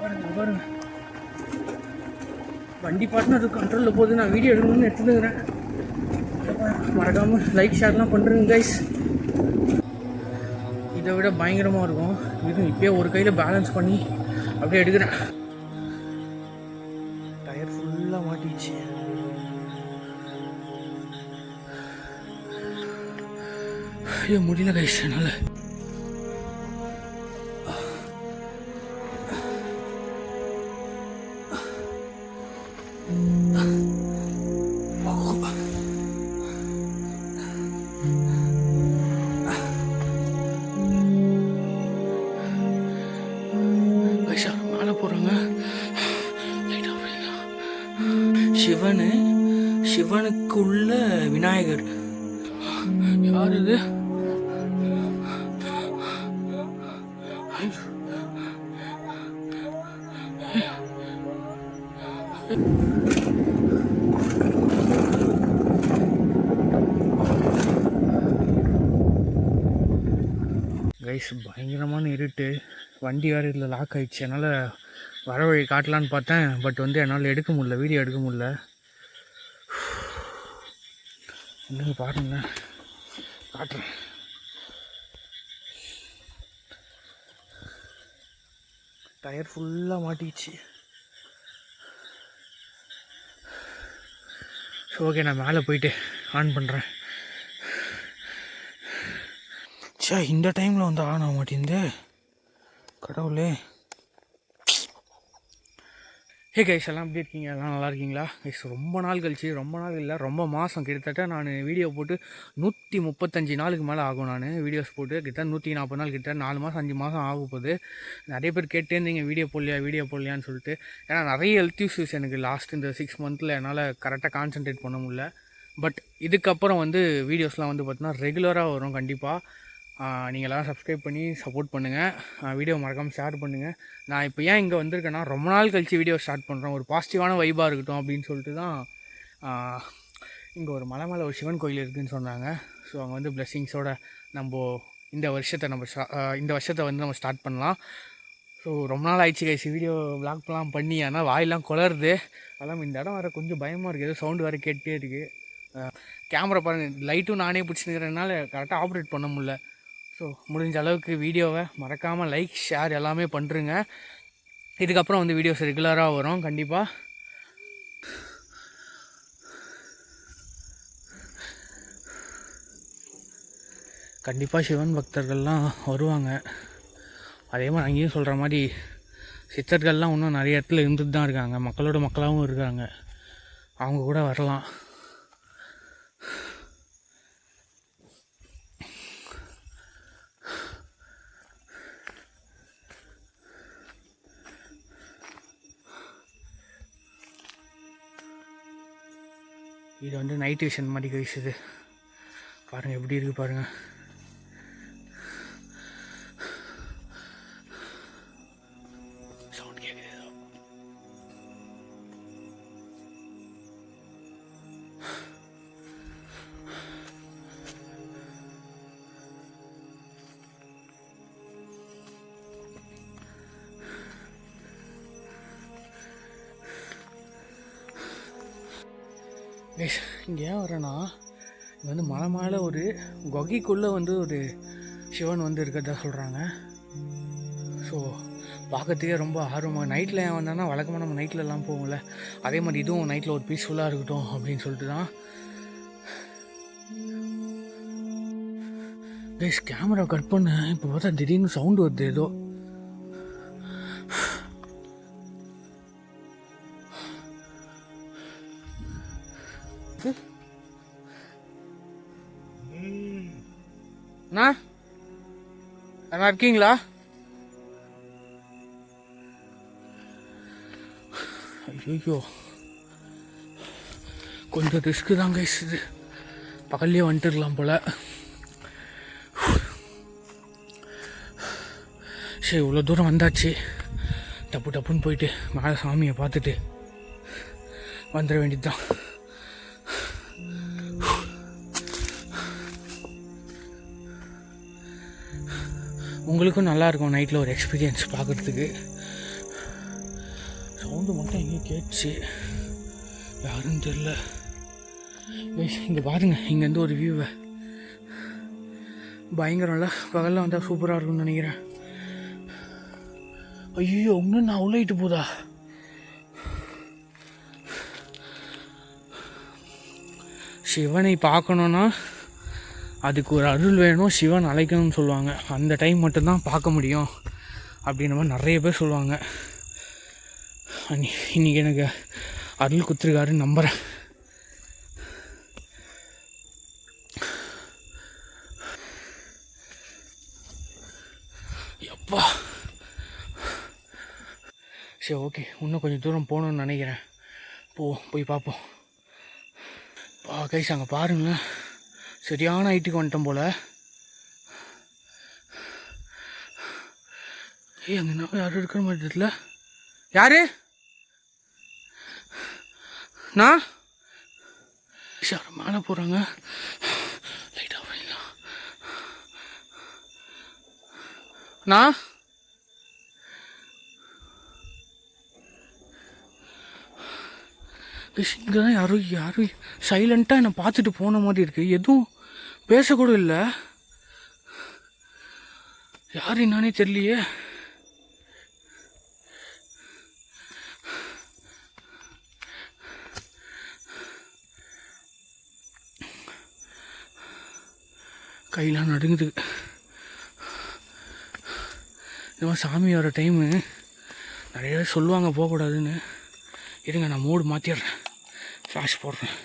பாருங்க பாருங்க வண்டி அது கண்ட்ரோலில் போகுது. நான் வீடியோ எடுக்கணும்னு எடுத்துக்கிறேன் மறக்காமல் லைக் ஷேர்லாம் பண்ணுறேங்க கைஸ் இதை விட பயங்கரமாக இருக்கும். இது இப்போயே ஒரு கையில் பேலன்ஸ் பண்ணி அப்படியே எடுக்கிறேன். டயர் ஃபுல்லாக மாட்டிடுச்சு. ஐயோ முடியல கைஸ் என்னால் யார் கைஸ் பயங்கரமான இருட்டு. வண்டி வேறு இதில் லாக் ஆகிடுச்சு என்னால் வர வழி காட்டலான்னு பார்த்தேன். பட் வந்து என்னால் எடுக்க முடில வீடியோ எடுக்க முடில என்னங்க பாருங்களேன். காட்டுறேன். டயர் ஃபுல்லாக மாட்டிக்கிச்சு. ஸோ ஓகே நான் மேலே போயிட்டு ஆன் பண்ணுறேன் சே இந்த டைமில் வந்து ஆன் ஆக மாட்டேங்குது. கடவுளே. ஹே கைஸ் எல்லாம் எப்படி இருக்கீங்க? எல்லாம் நல்லா இருக்கீங்களா? கைஸ் ரொம்ப நாள் கழிச்சு ரொம்ப நாள் இல்லை ரொம்ப மாதம் கிட்டத்தட்ட நான் வீடியோ போட்டு நூற்றி முப்பத்தஞ்சு நாளுக்கு மேலே ஆகும் நான் வீடியோஸ் போட்டு. கிட்ட நூற்றி நாற்பது நாள் கிட்ட நாலு மாதம் அஞ்சு மாதம் ஆக போகுது. நிறைய பேர் கேட்டே இருந்தீங்க வீடியோ போடலையா வீடியோ போடலையான்னு சொல்லிட்டு. ஏன்னா நிறைய ஹெல்த் இஷ்யூஸ் எனக்கு லாஸ்ட் இந்த சிக்ஸ் மந்த்தில் என்னால் கரெக்டாக கான்சென்ட்ரேட் பண்ண முடியல. பட் இதுக்கப்புறம் வந்து வீடியோஸ்லாம் வந்து பார்த்தீங்கன்னா ரெகுலராக வரும் கண்டிப்பாக நீங்கள் எல்லாம் சப்ஸ்கிரைப் பண்ணி சப்போர்ட் பண்ணுங்கள் வீடியோ மறக்காமல் ஷேர் பண்ணுங்கள் நான் இப்போ ஏன் இங்கே வந்திருக்கேன்னா ரொம்ப நாள் கழித்து வீடியோ ஸ்டார்ட் பண்ணுறேன் ஒரு பாசிட்டிவான வைபாக இருக்கட்டும் அப்படின்னு சொல்லிட்டு தான் இங்கே ஒரு மலை மேலே ஒரு சிவன் கோயில் இருக்குதுன்னு சொன்னாங்க. ஸோ அங்கே வந்து பிளெஸ்ஸிங்ஸோட நம்ம இந்த வருஷத்தை நம்ம ஸ்டா- இந்த வருஷத்தை வந்து நம்ம ஸ்டார்ட் பண்ணலாம். ஸோ ரொம்ப நாள் ஆயிடுச்சு கைஸ் வீடியோ வ்ளாக்லாம் பண்ணி. ஆனால் வாயெல்லாம் குளருது. அதெல்லாம் இந்த இடம் வர கொஞ்சம் பயமாக இருக்குது ஏதோ சவுண்டு வேறு கேட்டே இருக்குது கேமரா பாருங்கள் லைட்டும் நானே பிடிச்சிருக்கிறதுனால கரெக்டாக ஆப்ரேட் பண்ண முடில ஸோ முடிஞ்ச அளவுக்கு வீடியோவை மறக்காமல் லைக் ஷேர் எல்லாமே பண்ணுறங்க இதுக்கப்புறம் வந்து வீடியோஸ் ரெகுலராக வரும் கண்டிப்பாக கண்டிப்பாக சிவன் பக்தர்கள்லாம் வருவாங்க. அதே மாதிரி அங்கேயும் சொல்கிற மாதிரி சித்தர்கள்லாம் இன்னும் நிறைய இடத்துல இருந்துட்டு தான் இருக்காங்க. மக்களோட மக்களாகவும் இருக்காங்க. அவங்க கூட வரலாம். இது வந்து நைட் விஷன் மாதிரி கழிச்சுது பாருங்கள் எப்படி இருக்குது பாருங்கள் இங்கே ஏன் வரேன்னா இங்கே வந்து மலை மேலே ஒரு கொகைக்குள்ளே வந்து ஒரு சிவன் வந்து இருக்கிறதா சொல்கிறாங்க ஸோ பார்க்கறதுக்கே ரொம்ப ஆர்வமாக நைட்டில் ஏன் வந்தேன்னா வழக்கமாக நம்ம நைட்லலாம் எல்லாம் போவோம்ல. அதே மாதிரி இதுவும் நைட்டில் ஒரு பீஸ்ஃபுல்லாக இருக்கட்டும் அப்படின்னு சொல்லிட்டு தான். கைஸ் கேமரா கட் பண்ண. இப்போ பார்த்தா திடீர்னு சவுண்டு வருது ஏதோ. நல்லா இருக்கீங்களா? ஐயோ கொஞ்சம் ரிஸ்க்கு தாங்க இது. பகல்லையே வந்துட்டுருக்கலாம் போல். சரி இவ்வளோ தூரம் வந்தாச்சு. டப்பு டப்புன்னு போயிட்டு மேலே சாமியை பார்த்துட்டு வந்துட வேண்டியது தான் உங்களுக்கும் நல்லாயிருக்கும் நைட்டில் ஒரு எக்ஸ்பீரியன்ஸ் பார்க்குறதுக்கு. சவுண்டு மட்டும் எங்கேயும் கேட்டுச்சு. யாருன்னு தெரில இங்கே பாருங்க இங்கேருந்து ஒரு வியூவை பயங்கரம்ல பகலில் வந்தால் சூப்பராக இருக்கும்னு நினைக்கிறேன். ஐயோ இன்னும் நான் உள்ளிட்டு போதா? சிவனை பார்க்கணுன்னா அதுக்கு ஒரு அருள் வேணும் சிவன் அழைக்கணும்னு சொல்லுவாங்க. அந்த டைம் மட்டும்தான் பார்க்க முடியும். அப்படின்ற மாதிரி நிறைய பேர் சொல்லுவாங்க. இன்றைக்கி இன்னைக்கு எனக்கு அருள் குத்துருக்காருன்னு நம்புகிறேன் எப்பா. சரி ஓகே இன்னும் கொஞ்சம் தூரம் போகணுன்னு நினைக்கிறேன். போ போய் பார்ப்போம். பா கைஸ் அங்கே பாருங்களேன். சரியான ஹைட்டுக்கு வந்துட்டோம் போல். ஏய் அங்கே நான் யாரும் இருக்கிற மாதிரி தெரியல. யார்? நான் சார் மேலே போகிறாங்க லைட்டாக பண்ணிடலாம். நான் இங்கே தான் யாரும் யாரும் சைலண்ட்டாக என்னை பார்த்துட்டு போன மாதிரி இருக்குது எதுவும் பேசக்கூட இல்லை யார் என்னானே தெரியலையே. கையெல்லாம் நடுங்குது. இந்த மாதிரி சாமி வர டைமு நிறைய சொல்லுவாங்க போகக்கூடாதுன்னு. இருங்க நான் மூடு மாற்றிடுறேன் ஃப்ளாஷ் போடுறேன்.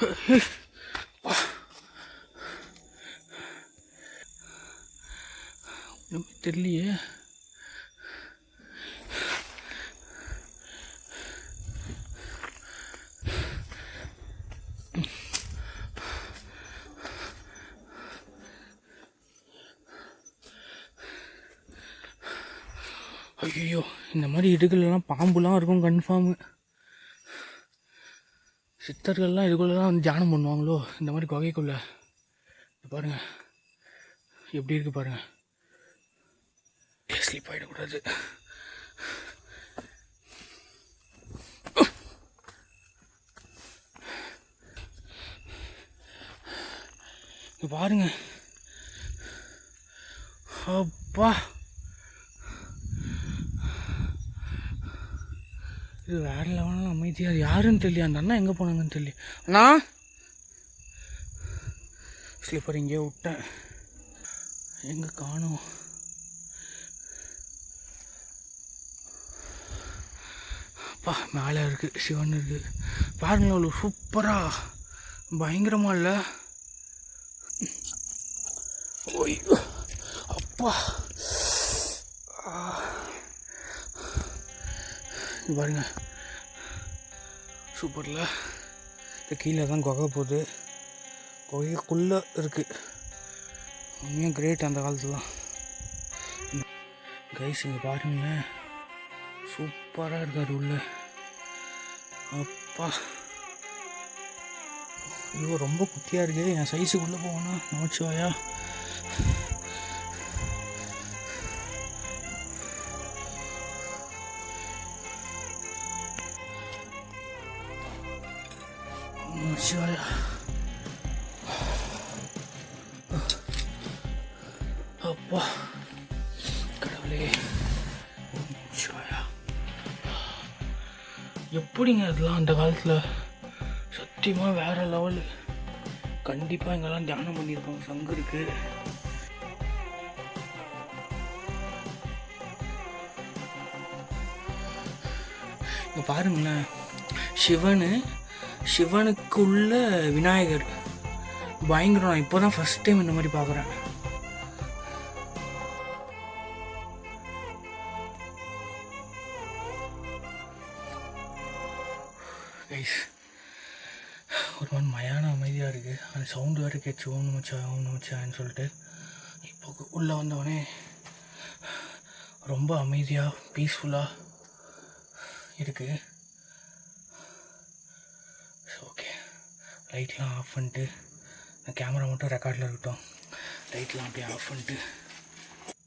ஒன்றுமே தெரியலையே. ஐயோ இந்த மாதிரி இடுக்கள்லாம் பாம்புலாம் இருக்கும் கன்ஃபார்மு சித்தர்கள்லாம் இதுக்குள்ளே தான் வந்து தியானம் பண்ணுவாங்களோ? இந்த மாதிரி குகைக்குள்ள. பாருங்கள் எப்படி இருக்குது பாருங்கள் ஸ்லீப் ஆகிடக்கூடாது இங்க பாருங்க. அப்பா. இது வேறு லெவலில் அமைதியாக அது யாருன்னு தெரியல அந்த அண்ணா எங்கே போனாங்கன்னு தெரியல அண்ணா! ஸ்லீப்பர் இங்கே விட்டேன். எங்கே காணும்? அப்பா மேலே இருக்குது சிவன் இருக்குது பாருங்களேன் அவ்வளோ சூப்பராக பயங்கரமாக இல்லை? ஓய் அப்பா! இங்க பாருங்க. சூப்பரில். இது கீழே தான் குகை போகுது. குகைக்குள்ளே இருக்குது உண்மையாக கிரேட் அந்த காலத்துலாம் கைஸ் இங்கே பாருங்களேன் சூப்பராக இருக்கார் உள்ள. அப்பா. ஐயோ ரொம்ப குட்டியாக இருக்கு. என் சைஸுக்குள்ளே போகணும். நமச்சிவாயா. நமச்சிவாயா அப்பா கடவுளே நமச்சிவாயா எப்படிங்க இதெல்லாம் அந்த காலத்தில்? சத்தியமாக வேற லெவலு கண்டிப்பாக இங்கெல்லாம் தியானம் பண்ணியிருப்பாங்க சங்கு இருக்கு பாருங்களேன் சிவனு சிவனுக்குள்ள விநாயகர். பயங்கரம் நான் இப்போ தான் ஃபஸ்ட் டைம் இந்த மாதிரி பார்க்குறேன். கைஸ் ஒரு மாதிரி மயான அமைதியாக இருக்குது அந்த சவுண்டு வேறு கேட்ச்சு ஓம் நமச்சா ஓம் நமச்சான்னு சொல்லிட்டு இப்போ உள்ளே வந்தவொடனே ரொம்ப அமைதியாக பீஸ்ஃபுல்லாக இருக்குது ஓகே லைட்லாம் ஆஃப் பண்ணிட்டு கேமரா மட்டும் ரெக்கார்டில் இருக்கட்டும். லைட்லாம் அப்படியே ஆஃப் பண்ணிட்டு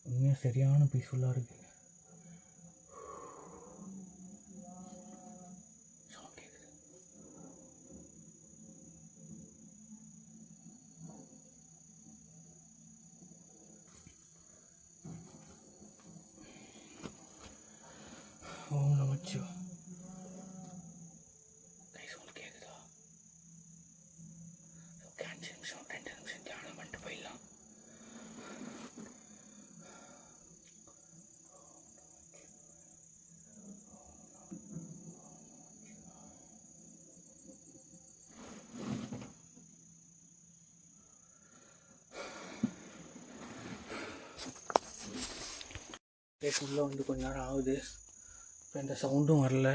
உண்மையாக சரியான பீஸ்ஃபுல்லாக இருக்குது கேட்டு உள்ளே வந்து கொஞ்ச நேரம் ஆகுது. இப்போ எந்த சவுண்டும் வரல.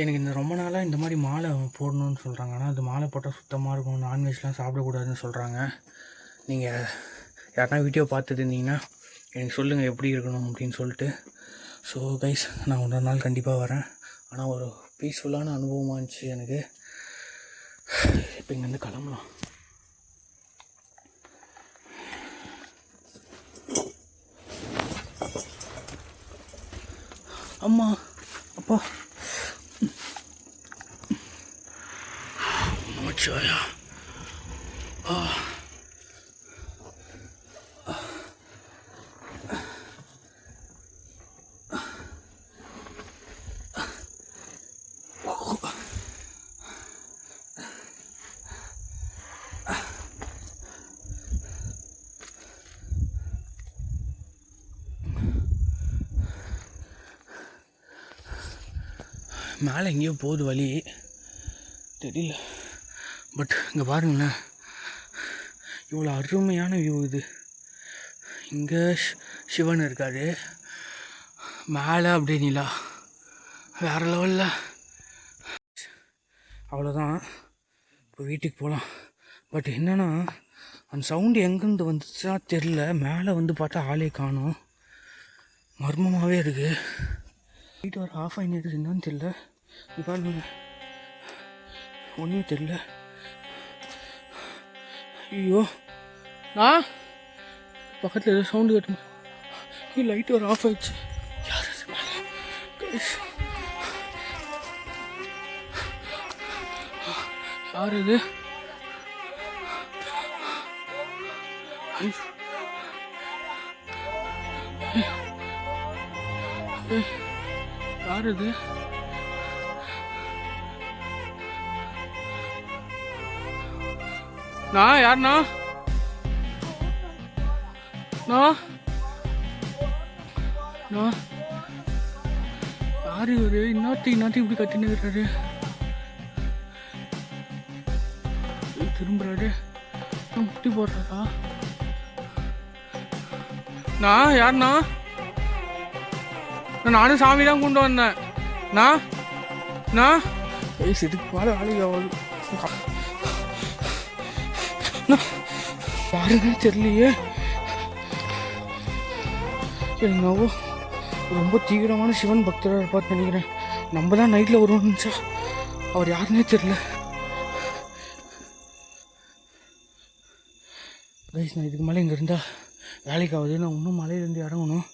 எனக்கு இந்த ரொம்ப நாளாக இந்த மாதிரி மாலை போடணும்னு சொல்கிறாங்க ஆனால் அது மாலை போட்டால் சுத்தமாக இருக்கும். நான்வெஜ்லாம் சாப்பிடக்கூடாதுன்னு சொல்கிறாங்க நீங்கள் யாருனா வீடியோ பார்த்துட்டு இருந்தீங்கன்னா எனக்கு சொல்லுங்கள் எப்படி இருக்கணும் அப்படின்னு சொல்லிட்டு. ஸோ கைஸ் நான் ஒரு நாள் கண்டிப்பாக வரேன். ஆனால் ஒரு பீஸ்ஃபுல்லான அனுபவமாக இருந்துச்சு எனக்கு. இப்போ இங்கேருந்து கிளம்பலாம். அம்மா அப்பா நமச்சிவாயா மேலே எங்கேயோ போகுது வழி. தெரியல. பட் இங்கே பாருங்களேன். இவ்வளோ அருமையான வியூ இது. இங்கே சிவன் இருக்காரு. மேலே அப்படியே நிலா. வேறு லெவலில் அவ்வளோதான் இப்போ வீட்டுக்கு போகலாம் பட் என்னென்னா அந்த சவுண்டு எங்கேருந்து வந்துச்சா தெரில மேலே வந்து பார்த்தா ஆளே காணும். மர்மமாகவே இருக்குது வீட்டு ஒரு ஆஃப் ஆகி என்னன்னு தெரில இது பாருங்க ஒன்றும் தெரில ஐயோ நான் பக்கத்தில் ஏதோ சவுண்டு கேட்டுமா ஐயோ லைட் ஒரு ஆஃப் ஆயிடுச்சு யார் யார் இது ஐயோ. யாரு யார் இது நான் யாருண்ணா நான் நான் யார் இவரு? இன்னாத்தி இன்னொருத்தி இப்படி கத்தின்னு இருக்கிறாரு திரும்புறாரு. முட்டி போடுறாரா? நான் யாருண்ணா நானும் சாமி தான் கொண்டு வந்தேன். நான்? நான்? ஏய் இதுக்கு மேலே வேலைக்கு ஆகுது பாருங்க தெரியலையே. என்னவோ ரொம்ப தீவிரமான சிவன் பக்தராக இருப்பார்னு நினைக்கிறேன். நம்ம தான் நைட்டில் வருவோம்னு நினச்சா அவர் யாருன்னே தெரியல. கைஸ் நான் இதுக்கு மேலே இங்கே இருந்தால் வேலைக்கு ஆகுது. நான் இன்னும் மலையிலேருந்து இறங்கணும்.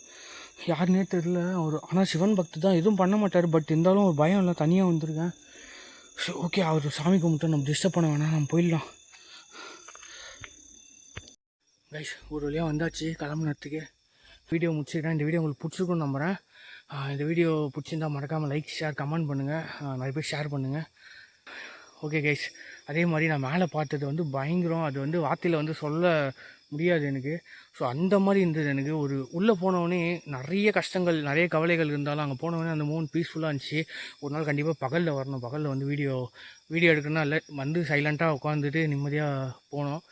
யாருன்னே தெரில அவர் ஆனால் சிவன் பக்தி தான். எதுவும் பண்ண மாட்டார். பட் இருந்தாலும் ஒரு பயம் இல்லை. தனியாக வந்திருக்கேன். ஸோ ஓகே அவர் சாமி கும்பிட்டு நம்ம டிஸ்டர்ப் பண்ண வேணாம். நம்ம போயிடலாம். கைஸ் ஒரு வழியாக வந்தாச்சு. கிளம்புனத்துக்கு வீடியோ முடிச்சுக்கிறேன். இந்த வீடியோ உங்களுக்கு பிடிச்சிருக்குன்னு நம்புகிறேன் இந்த வீடியோ பிடிச்சிருந்தா மறக்காமல் லைக் ஷேர் கமெண்ட் பண்ணுங்கள் நிறைய பேர் ஷேர் பண்ணுங்கள் ஓகே கைஸ் அதே மாதிரி நான் மேலே பார்த்தது வந்து பயங்கரம். அது வந்து வார்த்தையில் வந்து சொல்ல முடியாது எனக்கு. ஸோ அந்த மாதிரி இருந்தது எனக்கு ஒரு உள்ளே போனவொடனே நிறைய கஷ்டங்கள் நிறைய கவலைகள் இருந்தாலும் அங்கே போனவொடனே அந்த மூணு பீஸ்ஃபுல்லாக இருந்துச்சு. ஒரு நாள் கண்டிப்பாக பகலில் வரணும். பகலில் வந்து வீடியோ வீடியோ எடுக்கணும்னா இல்லை வந்து சைலண்ட்டாக உட்காந்துட்டு நிம்மதியாக போனோம்.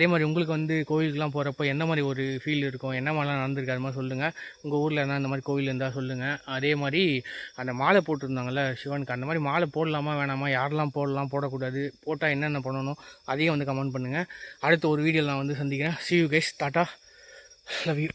அதே மாதிரி உங்களுக்கு வந்து கோவிலுக்குலாம் போகிறப்ப என்ன மாதிரி ஒரு ஃபீல் இருக்கும்? என்ன மாதிரிலாம் நடந்திருக்கு? அது மாதிரி சொல்லுங்கள் உங்கள் ஊரில் என்ன இந்த மாதிரி கோவில் இருந்தால் சொல்லுங்கள் அதே மாதிரி அந்த மாலை போட்டிருந்தாங்கல்ல சிவனுக்கு அந்த மாதிரி மாலை போடலாமா வேணாமா? யாரெல்லாம் போடலாம் போடக்கூடாது? போட்டால் என்னென்ன பண்ணணும்? அதையும் வந்து கமெண்ட் பண்ணுங்கள் அடுத்த ஒரு வீடியோவில் நான் வந்து சந்திக்கிறேன். See you guys tata love you